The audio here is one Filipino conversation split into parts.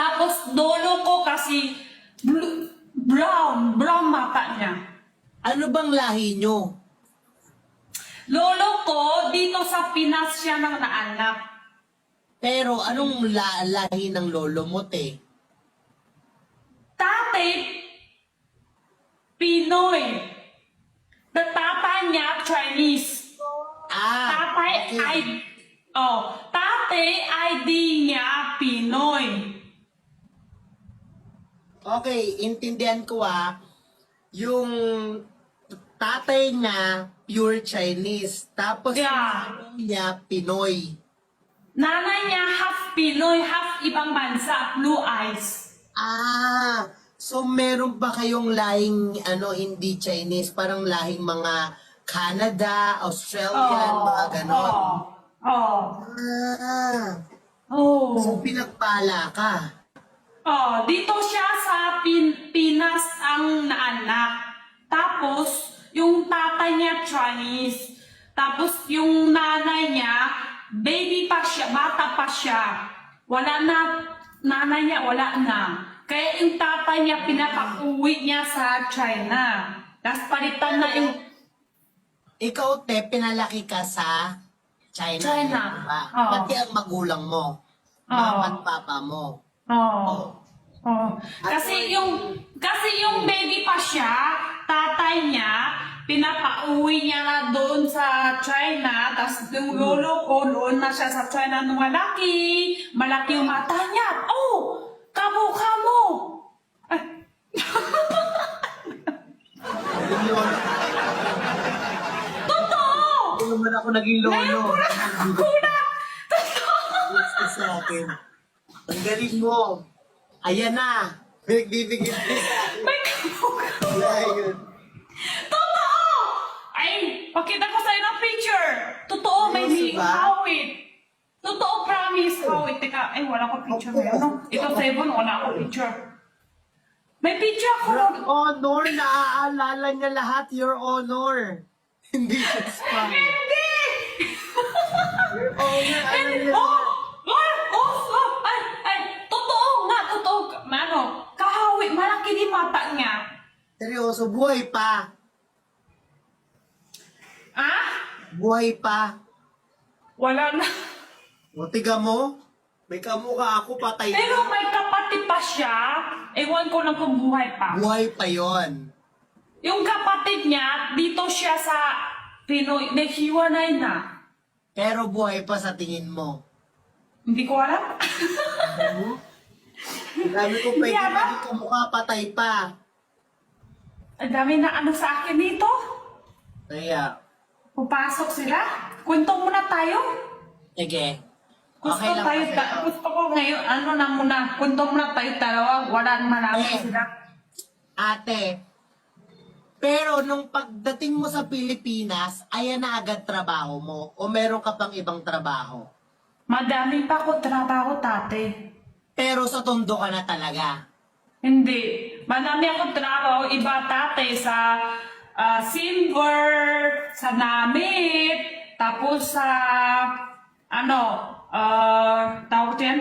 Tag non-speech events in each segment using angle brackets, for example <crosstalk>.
Tapos lolo ko kasi blue, brown, brown mata niya. Ano bang lahi nyo? Lolo ko, dito sa Pinas siya nang naanak. Pero anong la lahi ng lolo mo, te? Tate, Pinoy. The tata niya, Chinese. Ah, Tatay okay. I Oh, tate ID niya Pinoy. Okay, intindihan ko ah. Yung tatay niya, pure Chinese. Tapos Yeah. yung nanay niya, Pinoy. Nanay niya half Pinoy, half ibang bansa, blue eyes. Ah, so meron ba kayong lahing ano hindi Chinese, parang lahing mga Canada, Australian, mga ganon. Oh. Oh. Ah, Oh. so pinagpala ka. Oh, dito siya sa Pin- Pinas ang naanak. Tapos, yung tatay niya Chinese. Tapos, yung nanay niya, baby pa siya, bata pa siya. Wala na, nanay niya wala na. Kaya yung tatay niya, pinapauwi niya sa China. Tapos palitan na yung, Ikaw, te, pinalaki ka sa China. China. Diba? Oo. Pati ang magulang mo. Oo. Mama at papa mo. Oh, oh. Kasi yung, kasi yung baby pa siya, tatay niya, pinapauwi niya na doon sa China, tapos yung lolo ko, doon na siya sa China nung malaki, malaki yung mata niya. Oh, kamukha mo. Ay, Naging lolo. totoo! Hindi naman ako naging Ngayon lolo. ko na <laughs> nakulat. Totoo! Gusto sa akin. Ang galing mo. Ayan na. May kamukha. Ayun. Totoo! Ay, pakita ko sa'yo ng picture. Totoo, may li- ba? hawit. Totoo, promise, hawit. Teka, ay, wala ko picture ngayon. No? Ito, seven, wala ko picture. May picture ako. Your honor, naaalala niya lahat. Your honor. Hindi siya spy. Hindi! Your honor, alam <laughs> Seryoso, buhay pa. Ah? Buhay pa. Wala na. O, tiga mo. May kamukha ako, patay Pero na. may kapatid pa siya. Ewan ko lang kung buhay pa. Buhay pa yon. Yung kapatid niya, dito siya sa Pinoy, naghiwanay na. Pero buhay pa sa tingin mo. Hindi ko alam. Ang dami ko ba? maging kamukha, patay pa. Ang dami na ano sa akin dito. Kaya, Pupasok sila. Kwento muna tayo. sige. Gusto Okay lang tayo, kasi ta- gusto ko ngayon, ano na muna, kwento muna tayo dalawa, wala naman namin Eh. sila. Ate, pero nung pagdating mo sa Pilipinas, ayan na agad trabaho mo o meron ka pang ibang trabaho? Madami pa ko trabaho, tate. Pero sa tondo ka na talaga. Hindi. Madami akong trabaho, iba tate sa ah, silver, sa namit, tapos sa ano, uh, tawag yan?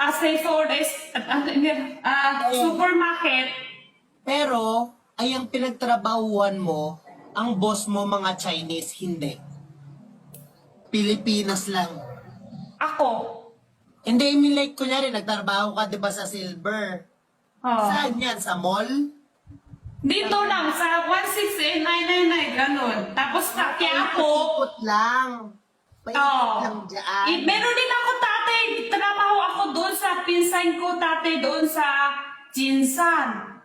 Accessories, at ano yun? Ah, supermarket. Pero, ay ang pinagtrabahuan mo, ang boss mo mga Chinese, hindi. Pilipinas lang. Ako. Hindi, I mean like, kunyari, nagtrabaho ka, di ba, sa silver? Oh. Saan yan? Sa mall? Dito lang, sa 168,999, ganun. Tapos sa Quiapo, Paikot lang. Paikot Oh. lang dyan. Eh, meron din ako tate. Trabaho ako doon sa pinsan ko tate doon sa Jinsan.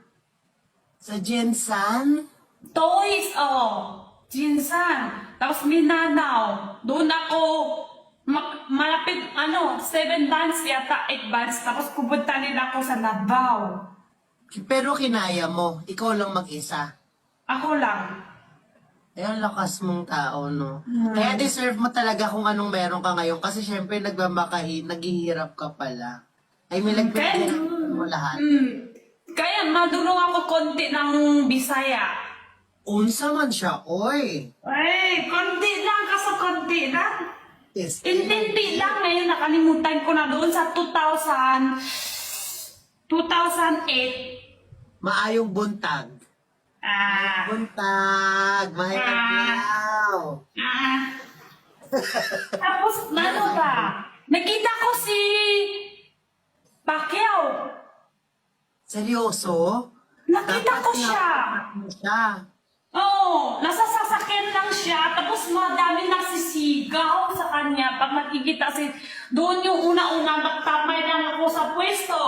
Sa Jensan? Toys, oh. Jinsan. Tapos Mindanao. Doon ako ma- malapit, ano, seven bands yata, eight bands. Tapos pupunta nila ako sa Labao. Pero kinaya mo. Ikaw lang mag-isa. Ako lang. Eh, ang lakas mong tao, no? Kaya deserve mo talaga kung anong meron ka ngayon. Kasi syempre, nagmamakahi, naghihirap ka pala. Mean, like, Kaya- pinag mo lahat. Hmm. Kaya madulong ako konti ng Bisaya. Unsa man siya, oy. Ay, konti lang, kaso konti lang. Yes. Intindi lang ngayon, nakalimutan ko na doon sa 2000, 2008. Maayong buntag. Ah, Buntag! Maayong adlaw! ah. Tapos, ano ba? Nakita ko si Pacquiao. Seryoso? Nakita ko Dapat siya. tinapakap mo siya. Nasa sasakyan lang siya, tapos madami nagsisigaw sa kanya. Pag nakikita si... Doon yung una-una, nagtamay lang ako sa pwesto.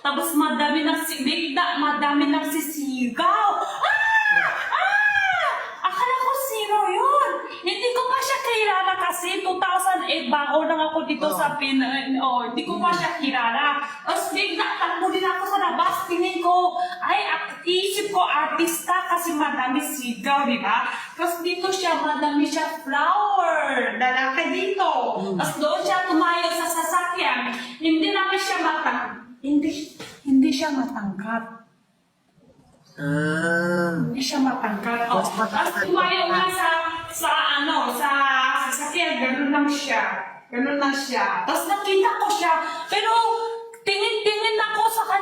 Tapos madami nagsiligda, madami nagsisigaw. Ah! Ah! Akala ko sino yun? Hindi ko pa siya kilala kasi 2008 bago lang ako dito Oh. sa Pin... Oh, hindi ko pa siya kilala. Tapos bigla, takbo din ako sa labas. Tingin ko, ay, ak- isip ko artista kasi madami sigaw, di ba? Tapos dito siya, madami siya flower. Lalaki dito. Tapos doon siya tumayo sa sasakyan. Hindi namin siya matang... Hindi, hindi siya matangkap. Ah. Hindi siya matangkad. Oh. Tapos tumayo nga sa, sa ano, sa sasakyan, ganun lang siya. Ganun lang siya. Tapos nakita ko siya, pero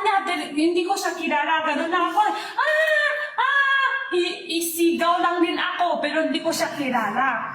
kanya, hindi ko siya kilala, ganun lang ako. Ah! Ah! I- isigaw lang din ako, pero hindi ko siya kilala.